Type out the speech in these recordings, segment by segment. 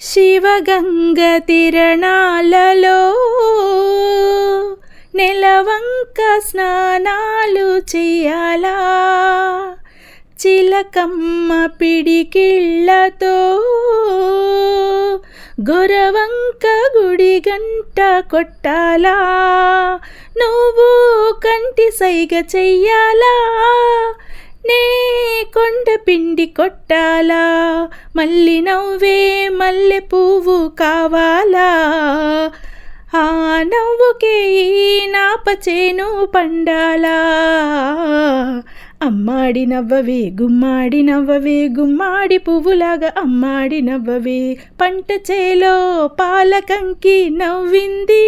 శివగంగ తిరణాలలో నెలవంక స్నానాలు చెయ్యాలా చిలకమ్మ పిడికిళ్ళతో గొరవంక గుడి గంట కొట్టాలా? నువ్వు కంటి సైగ చెయ్యాలా? నే కొండ పిండి కొట్టాలా? మళ్ళీ నవ్వే మల్లె పువ్వు కావాలా? ఆ నవ్వుకే ఈ నాపచేను పండాలా? అమ్మాడి నవ్వవే గుమ్మాడి నవ్వవే గుమ్మాడి పువ్వులాగా అమ్మాడి నవ్వవే. పంట చేలో పాలకంకి నవ్వింది.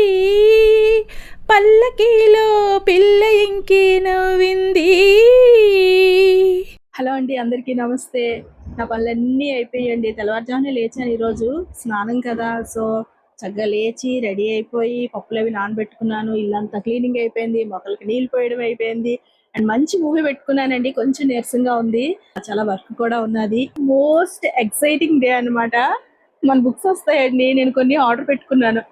పల్లకీలో పిల్ల ఇంకి నవ్వింది. హలో అండి అందరికీ నమస్తే. నా పనులన్నీ అయిపోయాయండి. తెల్లవారుజామునే లేచాను ఈరోజు. స్నానం కదా సో చక్కగా లేచి రెడీ అయిపోయి పప్పులు అవి నానబెట్టుకున్నాను. ఇల్లంతా క్లీనింగ్ అయిపోయింది మొక్కలకి నీళ్ళు పోయడం అయిపోయింది. అండ్ మంచి మూవీ పెట్టుకున్నానండి కొంచెం నీరసంగా ఉంది. చాలా వర్క్ కూడా ఉన్నది. మోస్ట్ ఎక్సైటింగ్ డే అన్నమాట. మన బుక్స్ వస్తాయండి నేను కొన్ని ఆర్డర్ పెట్టుకున్నాను.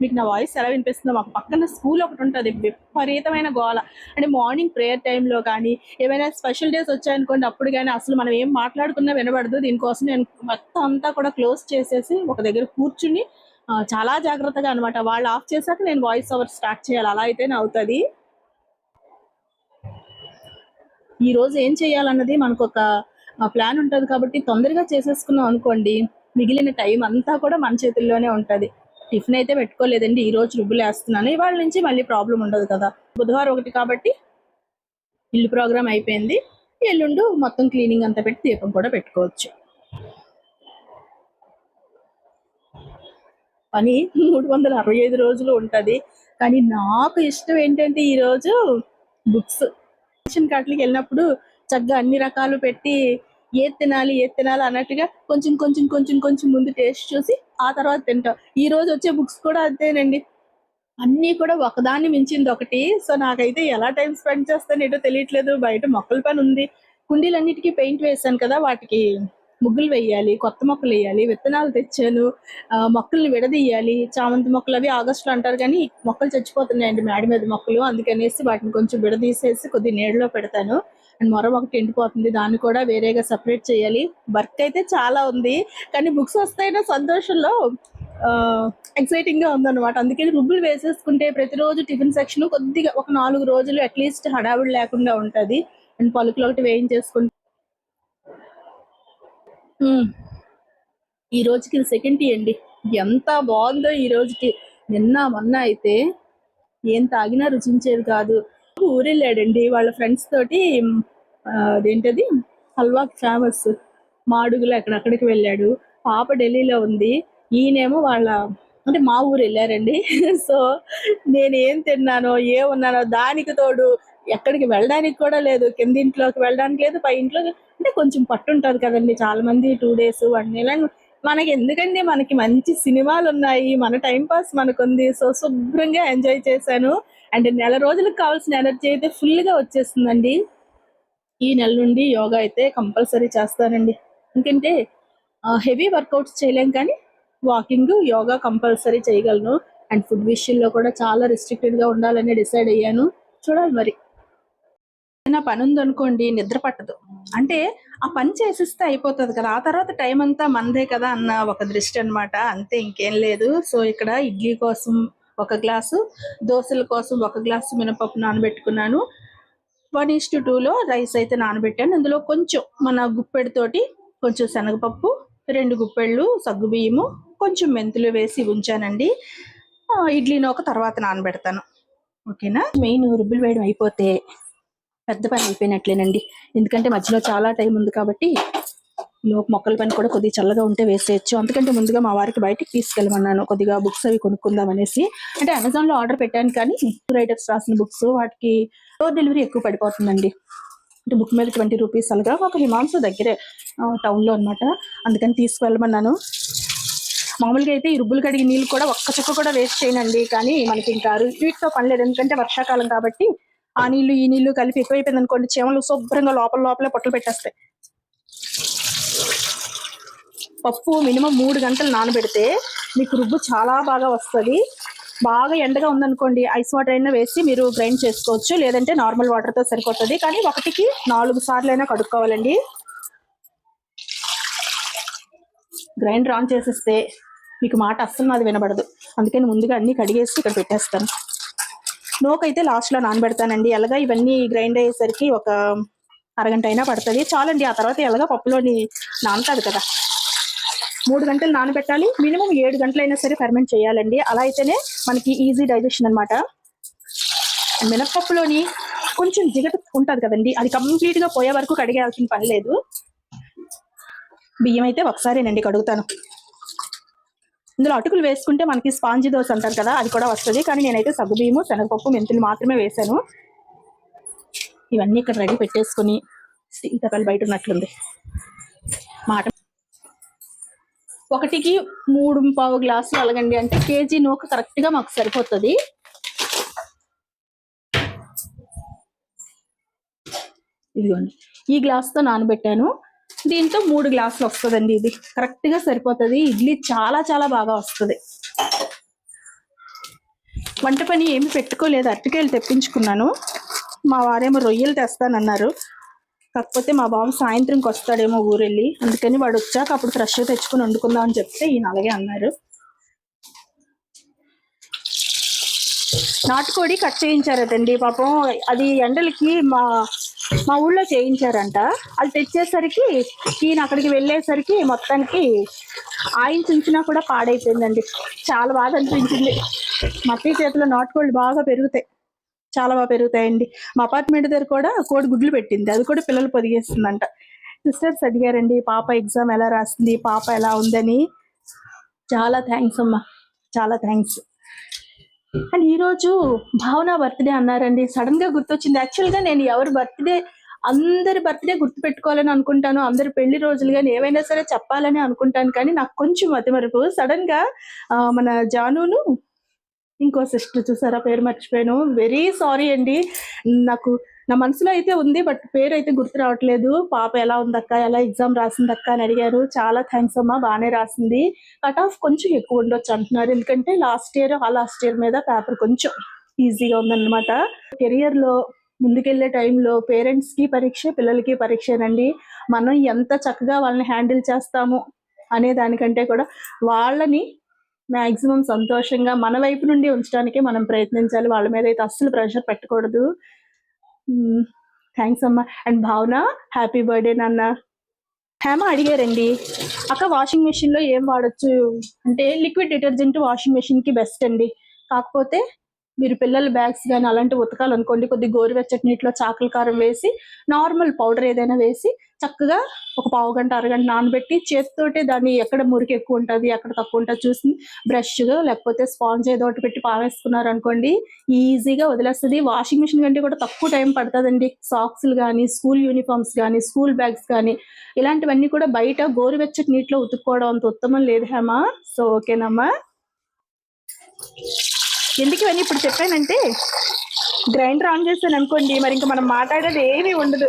మీకు నా వాయిస్ ఎలా వినిపిస్తుందో మాకు పక్కన స్కూల్ ఒకటి ఉంటుంది విపరీతమైన గోల. అంటే మార్నింగ్ ప్రేయర్ టైంలో కానీ ఏమైనా స్పెషల్ డేస్ వచ్చాయనుకోండి అప్పుడు కానీ అసలు మనం ఏం మాట్లాడుకున్నా వినబడదు. దీనికోసం నేను మొత్తం అంతా కూడా క్లోజ్ చేసేసి ఒక దగ్గర కూర్చుని చాలా జాగ్రత్తగా అనమాట వాళ్ళు ఆఫ్ చేశాక నేను వాయిస్ ఓవర్ స్టార్ట్ చేయాలి. అలా అయితేనే అవుతుంది. ఈ రోజు ఏం చేయాలన్నది మనకు ఒక ప్లాన్ ఉంటుంది కాబట్టి తొందరగా చేసేసుకున్నాం అనుకోండి మిగిలిన టైం అంతా కూడా మన చేతుల్లోనే ఉంటుంది. టిఫిన్ అయితే పెట్టుకోలేదండి. ఈ రోజు రుబ్బులు వేస్తున్నాను. ఇవాళ నుంచి మళ్ళీ ప్రాబ్లం ఉండదు కదా. బుధవారం ఒకటి కాబట్టి ఇల్లు ప్రోగ్రామ్ అయిపోయింది. ఎల్లుండు మొత్తం క్లీనింగ్ అంతా పెట్టి దీపం కూడా పెట్టుకోవచ్చు. పని మూడు వందల అరవై ఐదు రోజులు ఉంటుంది. కానీ నాకు ఇష్టం ఏంటంటే ఈరోజు బుక్స్. కిచెన్ కాట్లకి వెళ్ళినప్పుడు చక్కగా అన్ని రకాలు పెట్టి ఏది తినాలి ఏది తినాలి అన్నట్టుగా కొంచెం కొంచెం కొంచెం కొంచెం ముందు టేస్ట్ చూసి ఆ తర్వాత తింటాం. ఈ రోజు వచ్చే బుక్స్ కూడా అంతేనండి. అన్నీ కూడా ఒకదాన్ని మించింది ఒకటి. సో నాకైతే ఎలా టైం స్పెండ్ చేస్తాను ఏంటో తెలియట్లేదు. బయట మొక్కల పని ఉంది. కుండీలన్నిటికీ పెయింట్ వేసాను కదా వాటికి ముగ్గులు వేయాలి కొత్త మొక్కలు వేయాలి విత్తనాలు తెచ్చాను ఆ, మొక్కల్ని విడదీయాలి. చామంతి మొక్కలు అవి ఆగస్టులో అంటారు కానీ మొక్కలు చచ్చిపోతున్నాయండి మేడ మీద మొక్కలు. అందుకనేసి వాటిని కొంచెం విడదీసేసి కొద్ది నీడలో పెడతాను. అండ్ మరో ఒకటి ఎండిపోతుంది. దాన్ని కూడా వేరేగా సపరేట్ చేయాలి. వర్క్ అయితే చాలా ఉంది. కానీ బుక్స్ వస్తాయన్న సంతోషంలో ఎక్సైటింగ్గా ఉందన్నమాట. అందుకే రుబ్బులు వేసేసుకుంటే ప్రతిరోజు టిఫిన్ సెక్షన్ కొద్దిగా ఒక నాలుగు రోజులు అట్లీస్ట్ హడావిడి లేకుండా ఉంటుంది. అండ్ పలుకులు ఒకటి వేయించేసుకుంటే. ఈ రోజుకి సెకండ్ టీ అండి. ఎంత బాగుందో ఈ రోజుకి. నిన్న మొన్న అయితే ఏం తాగినా రుచించేది కాదు. ఊరెళ్ళాడండి వాళ్ళ ఫ్రెండ్స్ తోటి అదేంటది? హల్వా ఫేమస్. మాడుగులు అక్కడక్కడికి వెళ్ళాడు. పాప ఢిల్లీలో ఉంది. ఈయనేమో వాళ్ళ అంటే మా ఊరు వెళ్ళారండి. సో నేను ఏం తిన్నానో ఏ ఉన్నానో దానికి తోడు ఎక్కడికి వెళ్ళడానికి కూడా లేదు. కింద ఇంట్లోకి వెళ్ళడానికి లేదు పై ఇంట్లో అంటే కొంచెం పట్టు ఉంటుంది కదండి. చాలా మంది టూ డేస్ వన్ డే మనకి ఎందుకండి? మనకి మంచి సినిమాలు ఉన్నాయి మన టైం పాస్ మనకుంది. సో శుభ్రంగా ఎంజాయ్ చేశాను. అండ్ నెల రోజులకు కావాల్సిన ఎనర్జీ అయితే ఫుల్గా గా వచ్చేస్తుందండి. ఈ నెల నుండి యోగా అయితే కంపల్సరీ చేస్తానండి. ఎందుకంటే హెవీ వర్కౌట్స్ చేయలేం కానీ వాకింగ్ యోగా కంపల్సరీ చేయగలను. అండ్ ఫుడ్ విషయంలో కూడా చాలా రిస్ట్రిక్టెడ్గా ఉండాలని డిసైడ్ అయ్యాను. చూడాలి మరి. ఏదైనా పని ఉందనుకోండి నిద్ర పట్టదు. అంటే ఆ పని చేసిస్తే అయిపోతుంది కదా. ఆ తర్వాత టైం అంతా మనదే కదా అన్న ఒక దృష్టి అనమాట అంతే ఇంకేం లేదు. సో ఇక్కడ ఇడ్లీ కోసం ఒక గ్లాసు దోశల కోసం ఒక గ్లాసు మినపప్పు నానబెట్టుకున్నాను. వన్ ఈస్ టు టూలో రైస్ అయితే నానబెట్టాను. అందులో కొంచెం మన గుప్పెడుతోటి కొంచెం శనగపప్పు రెండు గుప్పెళ్ళు సగ్గు బియ్యము కొంచెం మెంతులు వేసి ఉంచానండి. ఇడ్లీని ఒక తర్వాత నానబెడతాను. ఓకేనా? మెయిన్ రుబ్బులు వేయడం అయిపోతే పెద్ద పని అయిపోయినట్లేనండి. ఎందుకంటే మధ్యలో చాలా టైం ఉంది కాబట్టి లోపు మొక్కల పని కూడా కొద్దిగా చల్లగా ఉంటే వేసేయచ్చు. అందుకంటే ముందుగా మా వారికి బయటికి తీసుకెళ్ళమన్నాను. కొద్దిగా బుక్స్ అవి కొనుక్కుందాం అనేసి. అంటే అమెజాన్లో ఆర్డర్ పెట్టాను కానీ రైటర్స్ రాసిన బుక్స్ వాటికి డోర్ డెలివరీ ఎక్కువ పడిపోతుందండి. అంటే బుక్ మీద ట్వంటీ రూపీస్ అలాగా ఒక హిమాంశు దగ్గరే టౌన్లో అన్నమాట. అందుకని తీసుకువెళ్ళమన్నాను మామూలుగా అయితే ఈ రుబ్బులు కడిగి నీళ్ళు కూడా ఒక్క చుక్క కూడా వేస్ట్ చేయనండి. కానీ మనకి ఇంకా వీటితో పని లేదు. ఎందుకంటే వర్షాకాలం కాబట్టి ఆ నీళ్ళు ఈ నీళ్ళు కలిపి ఎక్కువైపోయింది అనుకోండి చీమలు శుభ్రంగా లోపల లోపలే పొట్టలు పెట్టేస్తాయి. పప్పు మినిమం మూడు గంటలు నానబెడితే మీకు రుబ్బు చాలా బాగా వస్తుంది. బాగా ఎండగా ఉందనుకోండి ఐస్ వాటర్ అయినా వేసి మీరు గ్రైండ్ చేసుకోవచ్చు. లేదంటే నార్మల్ వాటర్తో సరిపోతుంది. కానీ ఒకటికి నాలుగు సార్లు అయినా కడుక్కోవాలండి. గ్రైండర్ ఆన్ చేసేస్తే మీకు మాట అస్సలు నాది వినబడదు. అందుకని ముందుగా అన్ని కడిగేసి ఇక్కడ పెట్టేస్తాను. నోకైతే లాస్ట్లో నానబెడతానండి. ఎలాగా ఇవన్నీ గ్రైండ్ అయ్యేసరికి ఒక అరగంట అయినా పడుతుంది. చాలండి. ఆ తర్వాత ఎలాగా పప్పులోని నానుతుంది కదా. మూడు గంటలు నానబెట్టాలి. మినిమం ఏడు గంటలైనా సరే ఫెర్మెంట్ చేయాలండి. అలా అయితేనే మనకి ఈజీ డైజెషన్ అనమాట మినప్పప్పులోని కొంచెం జిగట ఉంటుంది కదండి. అది కంప్లీట్గా పోయే వరకు కడిగేయాల్సిన పని లేదు. బియ్యం అయితే ఒకసారేనండి కడుగుతాను. ఇందులో అటుకులు వేసుకుంటే మనకి స్పాంజీ దోశ అంటారు కదా అది కూడా వస్తుంది. కానీ నేనైతే సగ్గు బియ్యము శనగపప్పు మెంతులు మాత్రమే వేసాను. ఇవన్నీ ఇక్కడ రెడీ పెట్టేసుకొని సీతకాలు బయట ఉన్నట్లుంది. ఒకటికి మూడు పావు గ్లాసులు అలగండి అంటే కేజీ నూక కరెక్ట్గా మాకు సరిపోతుంది. ఇదిగోండి. ఈ గ్లాస్తో నానబెట్టాను. దీంతో మూడు గ్లాసులు వస్తుందండి ఇది. కరెక్ట్గా సరిపోతుంది. ఇడ్లీ చాలా చాలా బాగా వస్తుంది. వంట పని ఏమి పెట్టుకోలేదు. అరటికాయలు తెప్పించుకున్నాను. మా వారేమో రొయ్యలు తెస్తానన్నారు. కాకపోతే మా బాబు సాయంత్రంకి వస్తాడేమో ఊరెళ్ళి. అందుకని వాడు వచ్చాక అప్పుడు ఫ్రెష్గా తెచ్చుకుని వండుకుందాం అని చెప్తే ఈయన అలాగే అన్నారు. నాటుకోడి కట్ చేయించారటండి. పాపం అది ఎండలకి మా మా ఊళ్ళో చేయించారంట. అది తెచ్చేసరికి ఈయన అక్కడికి వెళ్ళేసరికి మొత్తానికి ఆయన చుంచినా కూడా పాడైపోయిందండి. చాలా బాధ అనిపించింది. మట్టి చేతిలో నాటుకోళ్ళు బాగా పెరుగుతాయి. చాలా బాగా పెరుగుతాయండి. మా అపార్ట్మెంట్ దగ్గర కూడా కోడి గుడ్లు పెట్టింది. అది కూడా పిల్లలు పొదిగేస్తుందంట. సిస్టర్స్ అడిగారండి పాప ఎగ్జామ్ ఎలా రాసింది? పాప ఎలా ఉందని? చాలా థ్యాంక్స్ అమ్మా. చాలా థ్యాంక్స్. అండ్ ఈరోజు భావన బర్త్డే అన్నారండి. సడన్గా గుర్తొచ్చింది. యాక్చువల్గా నేను ఎవరి బర్త్డే అందరి బర్త్డే గుర్తు పెట్టుకోవాలని అనుకుంటాను. అందరి పెళ్ళి రోజులు కానీ ఏవైనా సరే చెప్పాలని అనుకుంటాను. కానీ నాకు కొంచెం మతిమరుపు సడన్గా మన జానును ఇంకో సిస్టర్ చూసారా? పేరు మర్చిపోయాను. వెరీ సారీ అండి. నాకు నా మనసులో అయితే ఉంది బట్ పేరు అయితే గుర్తు రావట్లేదు. పాప ఎలా ఉందక్క? ఎలా ఎగ్జామ్ రాసిందక్క అని అడిగారు. చాలా థ్యాంక్స్ అమ్మా బాగానే రాసింది. కట్ ఆఫ్ కొంచెం ఎక్కువ ఉండొచ్చు అంటున్నారు. ఎందుకంటే లాస్ట్ ఇయర్ ఆ లాస్ట్ ఇయర్ మీద పేపర్ కొంచెం ఈజీగా ఉందన్నమాట. కెరియర్లో ముందుకెళ్ళే టైంలో పేరెంట్స్కి పరీక్ష పిల్లలకి పరీక్షేనండి. మనం ఎంత చక్కగా వాళ్ళని హ్యాండిల్ చేస్తాము అనే దానికంటే కూడా వాళ్ళని మాక్సిమం సంతోషంగా మన వైపు నుండి ఉంచడానికే మనం ప్రయత్నించాలి. వాళ్ళ మీద అయితే అస్సలు ప్రెషర్ పెట్టకూడదు. థ్యాంక్స్ అమ్మ. అండ్ భావన హ్యాపీ బర్త్డే నాన్న. హేమ అడిగారండి అక్క వాషింగ్ మెషిన్లో ఏం వాడొచ్చు? అంటే లిక్విడ్ డిటర్జెంట్ వాషింగ్ మెషిన్కి బెస్ట్ అండి. కాకపోతే మీరు పిల్లల బ్యాగ్స్ కానీ అలాంటి ఉతకాలనుకోండి కొద్ది గోరువెచ్చటి నీటిలో చాకల కారం వేసి నార్మల్ పౌడర్ ఏదైనా వేసి చక్కగా ఒక పావు గంట అరగంట నానబెట్టి చేతితోటే దాన్ని ఎక్కడ మురికి ఎక్కువ ఉంటుంది ఎక్కడ తక్కువ ఉంటుంది చూసి బ్రష్గా లేకపోతే స్పాంజ్ ఏదో ఒకటి పెట్టి పావేసుకున్నారు అనుకోండి ఈజీగా వదిలేస్తుంది. వాషింగ్ మిషన్ కంటే కూడా తక్కువ టైం పడుతుందండి. సాక్స్లు కానీ స్కూల్ యూనిఫామ్స్ కానీ స్కూల్ బ్యాగ్స్ కానీ ఇలాంటివన్నీ కూడా బయట గోరువెచ్చటి నీటిలో ఉతుక్కోవడం అంత ఉత్తమం లేదు హేమా. సో ఓకేనమ్మా ఎందుకు ఇవన్నీ ఇప్పుడు చెప్పానంటే గ్రైండర్ ఆన్ చేశాను అనుకోండి మరి ఇంకా మనం మాట్లాడేది ఏమీ ఉండదు.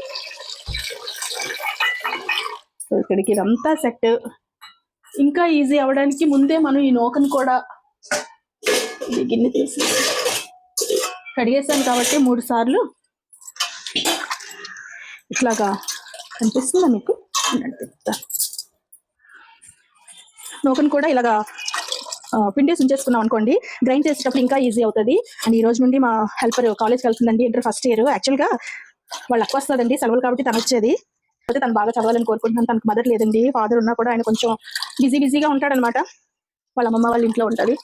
సో ఇక్కడికి ఇదంతా సెట్. ఇంకా ఈజీ అవ్వడానికి ముందే మనం ఈ నూకను కూడా గిన్నె తీసి కడిగేసాను కాబట్టి మూడు సార్లు. ఇట్లాగా కనిపిస్తుందా మీకు? ఉండండి నూకను కూడా ఇలాగా పిండేసి ఉంచేసుకున్నాం అనుకోండి గ్రైండ్ చేసేటప్పుడు ఇంకా ఈజీ అవుతుంది. అండ్ ఈ రోజు నుండి మా హెల్పర్ కాలేజ్కి వెళ్తుందండి ఇంటర్ ఫస్ట్ ఇయర్ యాక్చువల్గా వాళ్ళు ఎక్కువ వస్తుందండి సెలవులు కాబట్టి తను వచ్చేది. అయితే తను బాగా చదవాలని కోరుకుంటున్నాను తనకు మదర్ లేదండి ఫాదర్ ఉన్నా కూడా ఆయన కొంచెం బిజీ బిజీగా ఉంటాడనమాట. వాళ్ళ అమ్మమ్మ వాళ్ళ ఇంట్లో ఉంటుంది.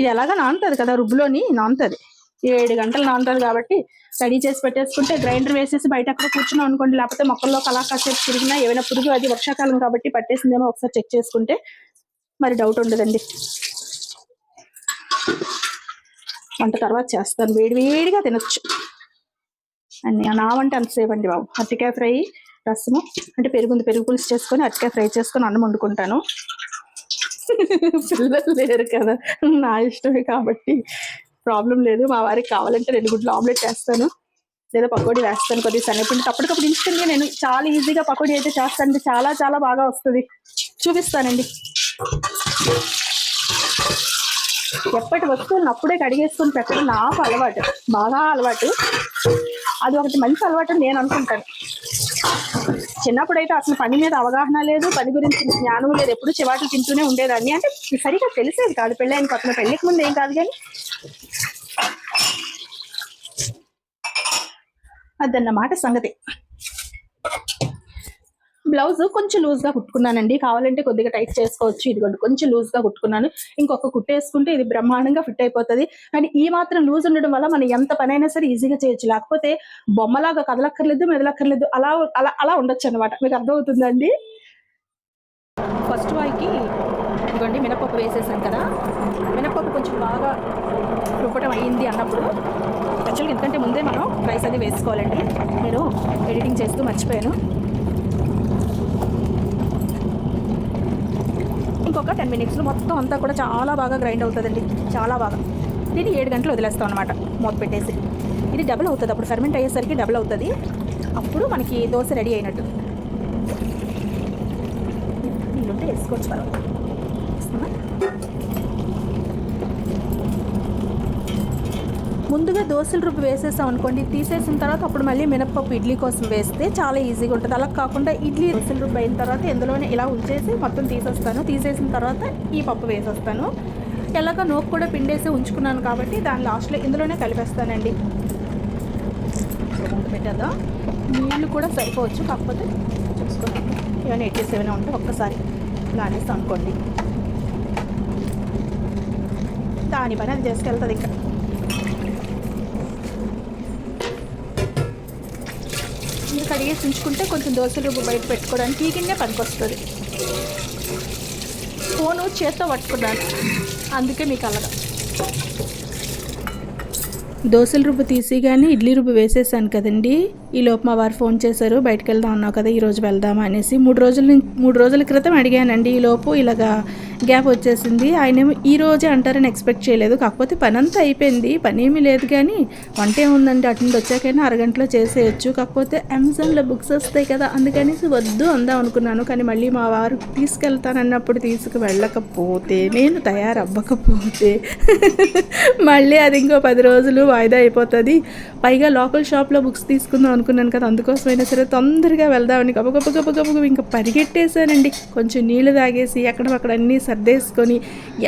ఇది ఎలాగా నానుతుంది కదా రుబ్బులోని నానుతుంది. ఏడు గంటలు నానుతుంది కాబట్టి రెడీ చేసి పెట్టేసుకుంటే గ్రైండర్ వేసేసి బయట అక్కడ కూర్చున్నాం అనుకోండి లేకపోతే మొక్కల్లో కలా కాసేపు తిరిగినా ఏమైనా పురుగు అది వర్షాకాలం కాబట్టి పట్టేసిందేమో ఒకసారి చెక్ చేసుకుంటే మరి డౌట్ ఉండదండి. వంట తర్వాత చేస్తాను వేడి వేడిగా తినొచ్చు. అన్ని నా వంట అంతసేపు అండి బాబు. అరటికాయ ఫ్రై రసము అంటే పెరుగుంది పెరుగు పులుసు చేసుకొని అరటికాయ ఫ్రై చేసుకొని అన్నం వండుకుంటాను. పిల్లలు లేరు కదా నా ఇష్టమే కాబట్టి. ప్రాబ్లం లేదు. మా వారికి కావాలంటే రెండు గుడ్లు ఆమ్లెట్ చేస్తాను లేదా పకోడీ వేస్తాను కొద్దిగా శనగపిండి. అప్పటికప్పుడు ఇన్స్టెంట్గా నేను చాలా ఈజీగా పకోడీ అయితే చేస్తానండి. చాలా చాలా బాగా వస్తుంది. చూపిస్తానండి. ఎప్పటి వస్తువులను అప్పుడే కడిగేసుకొని పెట్టడం నాకు అలవాటు. బాగా అలవాటు. అది ఒకటి మంచి అలవాటు నేను అనుకుంటాను. చిన్నప్పుడు అయితే అసలు పని మీద అవగాహన లేదు పని గురించి జ్ఞానం లేదు ఎప్పుడు చివాట్లు తింటూనే ఉండేదాన్ని. అంటే సరిగా తెలిసేది కాదు పెళ్ళైన కొత్త పెళ్ళికి ముందు ఏం కాదు కానీ. అదన్నమాట సంగతి. బ్లౌజ్ కొంచెం లూజ్గా కుట్టుకున్నానండి. కావాలంటే కొద్దిగా టైట్ చేసుకోవచ్చు. ఇదిగోండి కొంచెం లూజ్గా కుట్టుకున్నాను. ఇంకొక కుట్టేసుకుంటే ఇది బ్రహ్మాండంగా ఫిట్ అయిపోతుంది. కానీ ఈ మాత్రం లూజ్ ఉండడం వల్ల మనం ఎంత పనైనా సరే ఈజీగా చేయొచ్చు. లేకపోతే బొమ్మలాగా కదలక్కర్లేదు మెదలక్కర్లేదు. అలా అలా అలా ఉండొచ్చు అనమాట మీకు అర్థమవుతుందండి ఫస్ట్ వాయికి ఇదిగోండి మినపప్పు వేసేసాను కదా. మినపప్పు కొంచెం బాగా రుబ్బటం అయ్యింది అన్నప్పుడు యాక్చువల్గా ఎందుకంటే ముందే మనం రైస్ అది వేసుకోవాలండి. నేను ఎడిటింగ్ చేస్తూ మర్చిపోయాను. ఒక టెన్ మినిట్స్లో మొత్తం అంతా కూడా చాలా బాగా గ్రైండ్ అవుతుందండి. చాలా బాగా. దీన్ని ఏడు గంటలు వదిలేస్తాం అనమాట మూత పెట్టేసి. ఇది డబుల్ అవుతుంది. అప్పుడు ఫెర్మెంట్ అయ్యేసరికి డబుల్ అవుతుంది. అప్పుడు మనకి దోశ రెడీ అయినట్టు. నీళ్ళుంటే వేసుకోవచ్చు పర్వాలేదు. ముందుగా దోశల రుబ్బు వేసేసాం అనుకోండి తీసేసిన తర్వాత అప్పుడు మళ్ళీ మినప్పప్పు ఇడ్లీ కోసం వేస్తే చాలా ఈజీగా ఉంటుంది. అలా కాకుండా ఇడ్లీ దోశల రుబ్బు అయిన తర్వాత ఇందులోనే ఇలా ఉంచేసి మొత్తం తీసేస్తాను. తీసేసిన తర్వాత ఈ పప్పు వేసేస్తాను. ఎలాగ నోకు కూడా పిండేసి ఉంచుకున్నాను కాబట్టి దాని లాస్ట్లో ఇందులోనే కలిపేస్తానండి. పెట్టేద్దాం. నీళ్ళు కూడా సరిపోవచ్చు కాకపోతే చూసుకోండి. ఏమైనా ఎట్టేసి ఏమైనా ఉంటే ఒక్కసారి లానేస్తాం అనుకోండి. దాని పని అది చేసుకెళ్తుంది ఇంకా. మీరు కడిగేసి ఉంచుకుంటే కొంచెం దోశల రుబ్బు బయట పెట్టుకోవడానికి ఈ గిన్నె పనికొస్తుంది. ఫోను చేత్తో పట్టుకున్నాను. అందుకే మీకు అలాగా దోశల రుబ్బు తీసి కానీ ఇడ్లీ రుబ్బు వేసేసాను కదండి. ఈ లోపు మా వారు ఫోన్ చేశారు బయటకు వెళ్దాం అన్నావు కదా ఈరోజు వెళ్దామా అనేసి. మూడు రోజుల నుంచి మూడు రోజుల క్రితం అడిగానండి ఈ లోపు ఇలాగా గ్యాప్ వచ్చేసింది. ఆయనేమో ఈ రోజే అంటారని ఎక్స్పెక్ట్ చేయలేదు. కాకపోతే పని అంతా అయిపోయింది. పని ఏమీ లేదు కానీ వంట ఏముందండి అటు నుండి వచ్చాకైనా అరగంటలో చేసేయచ్చు. కాకపోతే అమెజాన్లో బుక్స్ వస్తాయి కదా అందుకనేసి వద్దు అందాం అనుకున్నాను. కానీ మళ్ళీ మా వారు తీసుకెళ్తానన్నప్పుడు తీసుకు వెళ్ళకపోతే నేను తయారవ్వకపోతే మళ్ళీ అది ఇంకో పది రోజులు వాయిదా అయిపోతుంది. పైగా లోకల్ షాప్లో బుక్స్ తీసుకుందాం అనుకున్నాను కదా అందుకోసమైనా సరే తొందరగా వెళ్దామని గబ గబ గబ గబ ఇంకా పరిగెట్టేశానండి. కొంచెం నీళ్ళు తాగేసి అక్కడ అన్నీ సర్దేసుకొని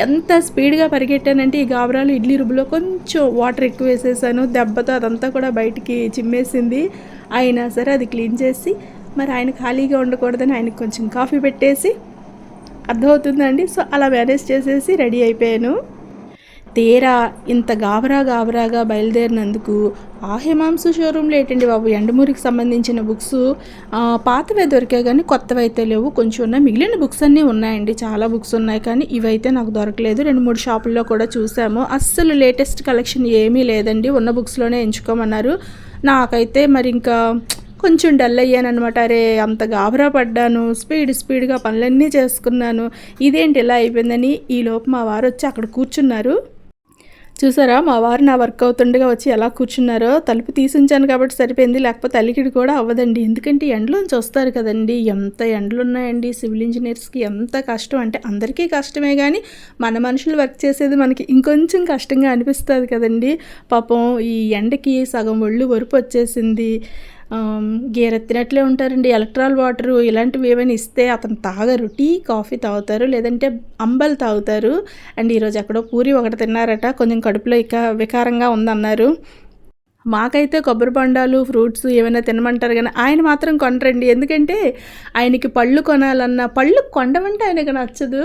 ఎంత స్పీడ్గా పరిగెట్టానంటే ఈ గాబరాలు ఇడ్లీ రుబ్బులో కొంచెం వాటర్ ఎక్కువ వేసేసాను. దెబ్బతో అదంతా కూడా బయటికి చిమ్మేసింది. అయినా సరే అది క్లీన్ చేసి మరి ఆయన ఖాళీగా ఉండకూడదని ఆయనకు కొంచెం కాఫీ పెట్టేసి అర్థమవుతుందండి. సో అలా మేనేజ్ చేసేసి రెడీ అయిపోయాను. తీరా ఇంత గాబరా గాబరాగా బయలుదేరినందుకు ఆ హిమాంశు షోరూంలో ఏంటండి బాబు? ఎండమూరికి సంబంధించిన బుక్స్ పాతవే దొరికాయి కానీ కొత్తవి అయితే లేవు. కొంచెం ఉన్నాయి మిగిలిన బుక్స్ అన్నీ ఉన్నాయండి. చాలా బుక్స్ ఉన్నాయి కానీ ఇవైతే నాకు దొరకలేదు. రెండు మూడు షాపుల్లో కూడా చూసాము. అస్సలు లేటెస్ట్ కలెక్షన్ ఏమీ లేదండి. ఉన్న బుక్స్లోనే ఎంచుకోమన్నారు. నాకైతే మరి ఇంకా కొంచెం డల్ అయ్యానమాట అరే అంత గాబరా పడ్డాను. స్పీడ్ స్పీడ్గా పనులన్నీ చేసుకున్నాను. ఇదేంటి ఇలా అయిపోయిందని ఈ లోపు మా వారు వచ్చి అక్కడ కూర్చున్నారు. చూసారా? మా వారు నా వర్క్ అవుతుండగా వచ్చి ఎలా కూర్చున్నారో తలుపు తీసించాను కాబట్టి సరిపోయింది. లేకపోతే అలికిడి కూడా అవ్వదండి. ఎందుకంటే ఎండలోంచి వస్తారు కదండి. ఎంత ఎండలు ఉన్నాయండి సివిల్ ఇంజనీర్స్కి. ఎంత కష్టం అంటే అందరికీ కష్టమే కానీ మన మనుషులు వర్క్ చేసేది మనకి ఇంకొంచెం కష్టంగా అనిపిస్తుంది కదండి. పాపం ఈ ఎండకి సగం ఒళ్ళు వరుపు వచ్చేసింది గేరెత్తినట్లే ఉంటారండి. ఎలక్ట్రాల్ వాటర్ ఇలాంటివి ఏమైనా ఇస్తే అతను తాగరు. టీ కాఫీ తాగుతారు. లేదంటే అంబల్ తాగుతారు. అండ్ ఈరోజు ఎక్కడో పూరి ఒకటి తిన్నారట. కొంచెం కడుపులో ఇక వికారంగా ఉందన్నారు. మాకైతే కొబ్బరి బొండాలు ఫ్రూట్స్ ఏమైనా తినమంటారు కానీ ఆయన మాత్రం కొనరండి. ఎందుకంటే ఆయనకి పళ్ళు కొనాలన్నా పళ్ళు కొండమంటే ఆయనకు నచ్చదు.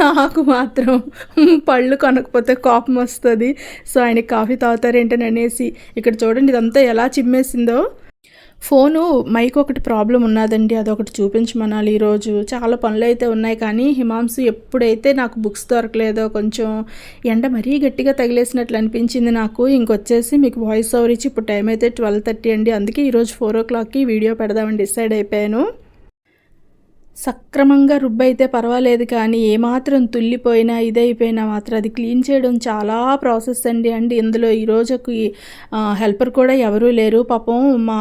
నాకు మాత్రం పళ్ళు కొనకపోతే కోపం వస్తుంది. సో ఆయన కాఫీ తాగుతారేంటని అనేసి ఇక్కడ చూడండి ఇదంతా ఎలా చిమ్మేసిందో. ఫోను మైక్ ఒకటి ప్రాబ్లం ఉన్నదండి అదొకటి చూపించమనాలి ఈరోజు. చాలా పనులు అయితే ఉన్నాయి కానీ హిమాంసు ఎప్పుడైతే నాకు బుక్స్ దొరకలేదో కొంచెం ఎండ మరీ గట్టిగా తగిలేసినట్లు అనిపించింది నాకు. ఇంకొచ్చేసి మీకు వాయిస్ ఓవర్ ఇచ్చి ఇప్పుడు టైం అయితే ట్వెల్వ్ థర్టీ అండి. అందుకే ఈరోజు ఫోర్ ఓ క్లాక్కి వీడియో పెడదామని డిసైడ్ అయిపోయాను. సక్రమంగా రుబ్బైతే పర్వాలేదు కానీ ఏమాత్రం తుల్లిపోయినా ఇదైపోయినా మాత్రం అది క్లీన్ చేయడం చాలా ప్రాసెస్ అండి. అండి ఇందులో ఈ హెల్పర్ కూడా ఎవరూ లేరు. పాపం మా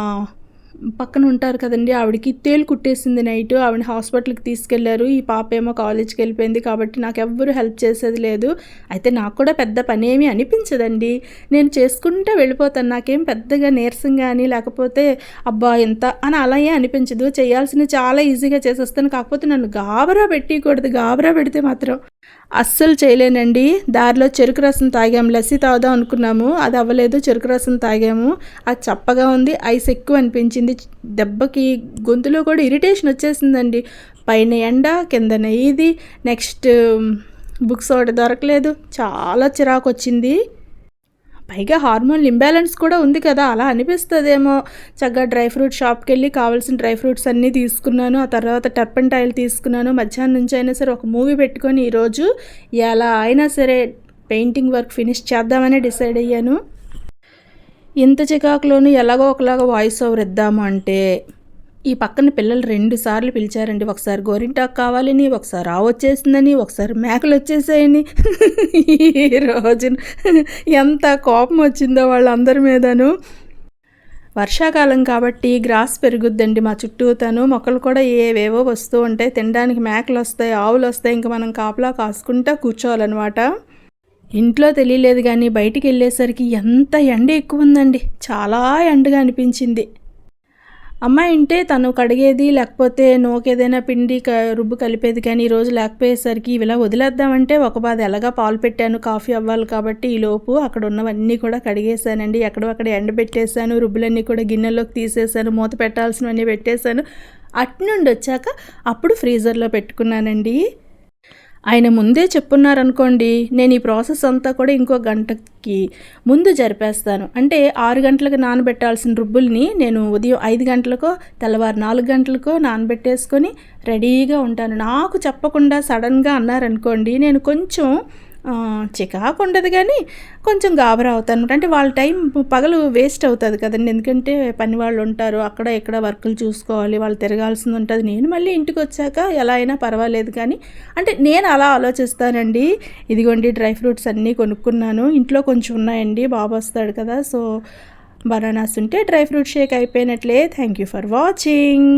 పక్కన ఉంటారు కదండి ఆవిడకి తేలు కుట్టేసింది నైట్ ఆవిడ హాస్పిటల్కి తీసుకెళ్ళారు. ఈ పాప ఏమో కాలేజ్కి వెళ్ళిపోయింది కాబట్టి నాకు ఎవ్వరు హెల్ప్ చేసేది లేదు. అయితే నాకు కూడా పెద్ద పని ఏమీ అనిపించదండి. నేను చేసుకుంటే వెళ్ళిపోతాను. నాకేం పెద్దగా నీరసం కానీ లేకపోతే అబ్బా ఎంత అని అలాగే అనిపించదు. చేయాల్సిన చాలా ఈజీగా చేసేస్తాను. కాకపోతే నన్ను గాబరా పెట్టకూడదు గాబరా పెడితే మాత్రం. అస్సలు చేయలేనండి. దారిలో చెరుకు రసం తాగాము. లస్సీ తాగుదాం అనుకున్నాము. అది అవ్వలేదు. చెరుకు రసం తాగాము. అది చప్పగా ఉంది. ఐస్ ఎక్కువ అనిపించింది. దెబ్బకి గొంతులో కూడా ఇరిటేషన్ వచ్చేసిందండి. పైన ఎండ కిందన ఇది నెక్స్ట్ బుక్స్ ఒకటి దొరకలేదు. చాలా చిరాకు వచ్చింది. పైగా హార్మోన్ ఇంబ్యాలెన్స్ కూడా ఉంది కదా అలా అనిపిస్తుందేమో. చక్కగా డ్రై ఫ్రూట్ షాప్కి వెళ్ళి కావాల్సిన డ్రై ఫ్రూట్స్ అన్నీ తీసుకున్నాను. ఆ తర్వాత టర్పంటాయిల్ తీసుకున్నాను. మధ్యాహ్నం నుంచి అయినా సరే ఒక మూవీ పెట్టుకొని ఈరోజు ఎలా అయినా సరే పెయింటింగ్ వర్క్ ఫినిష్ చేద్దామని డిసైడ్ అయ్యాను. ఇంత చికాకులోనూ ఎలాగో ఒకలాగా వాయిస్ ఓవర్ ఇద్దాము అంటే ఈ పక్కన పిల్లలు రెండు సార్లు పిలిచారండి. ఒకసారి గోరింటాకు కావాలని ఒకసారి ఆవు వచ్చేసిందని ఒకసారి మేకలు వచ్చేసాయని. ఈ రోజున ఎంత కోపం వచ్చిందో వాళ్ళందరి మీదను. వర్షాకాలం కాబట్టి గ్రాస్ పెరుగుద్దండి మా చుట్టూతను. మొక్కలు కూడా ఏవేవో వస్తూ ఉంటాయి. తినడానికి మేకలు వస్తాయి ఆవులు వస్తాయి. ఇంకా మనం కాపలా కాసుకుంటా కూర్చోవాలన్నమాట. ఇంట్లో తెలియలేదు కానీ బయటికి వెళ్ళేసరికి ఎంత ఎండ ఎక్కువ ఉందండి. చాలా ఎండగా అనిపించింది. అమ్మాయి ఉంటే తను కడిగేది లేకపోతే నోకేదైనా పిండి రుబ్బు కలిపేది కానీ ఈరోజు లేకపోయేసరికి ఇలా వదిలేద్దామంటే ఒక బాధ. ఎలాగా పాలు పెట్టాను కాఫీ అవ్వాలి కాబట్టి ఈ లోపు అక్కడ ఉన్నవన్నీ కూడా కడిగేశానండి. ఎక్కడో అక్కడ ఎండబెట్టేశాను రుబ్బులన్నీ కూడా గిన్నెల్లోకి తీసేసాను మూత పెట్టాల్సినవన్నీ పెట్టేశాను. అట్నుండి వచ్చాక అప్పుడు ఫ్రీజర్లో పెట్టుకున్నానండి. ఆయన ముందే చెప్పున్నారనుకోండి నేను ఈ ప్రాసెస్ అంతా కూడా ఇంకో గంటకి ముందు జరిపేస్తాను. అంటే ఆరు గంటలకు నానబెట్టాల్సిన రుబ్బుల్ని నేను ఉదయం ఐదు గంటలకో తెల్లవారు నాలుగు గంటలకో నానబెట్టేసుకొని రెడీగా ఉంటాను. నాకు చెప్పకుండా సడన్గా అన్నారనుకోండి నేను కొంచెం చికాకు ఉండదు కానీ కొంచెం గాబరా అవుతాను అంటే వాళ్ళ టైం పగలు వేస్ట్ అవుతుంది కదండి. ఎందుకంటే పని వాళ్ళు ఉంటారు అక్కడ ఇక్కడ వర్కులు చూసుకోవాలి వాళ్ళు తిరగాల్సింది ఉంటుంది. నేను మళ్ళీ ఇంటికి వచ్చాక ఎలా అయినా పర్వాలేదు కానీ అంటే నేను అలా ఆలోచిస్తానండి. ఇదిగోండి డ్రై ఫ్రూట్స్ అన్నీ కొనుక్కున్నాను. ఇంట్లో కొంచెం ఉన్నాయండి బాబు వస్తాడు కదా సో బనానాస్ ఉంటే dry fruit shake అయిపోయినట్లే. Thank you for watching.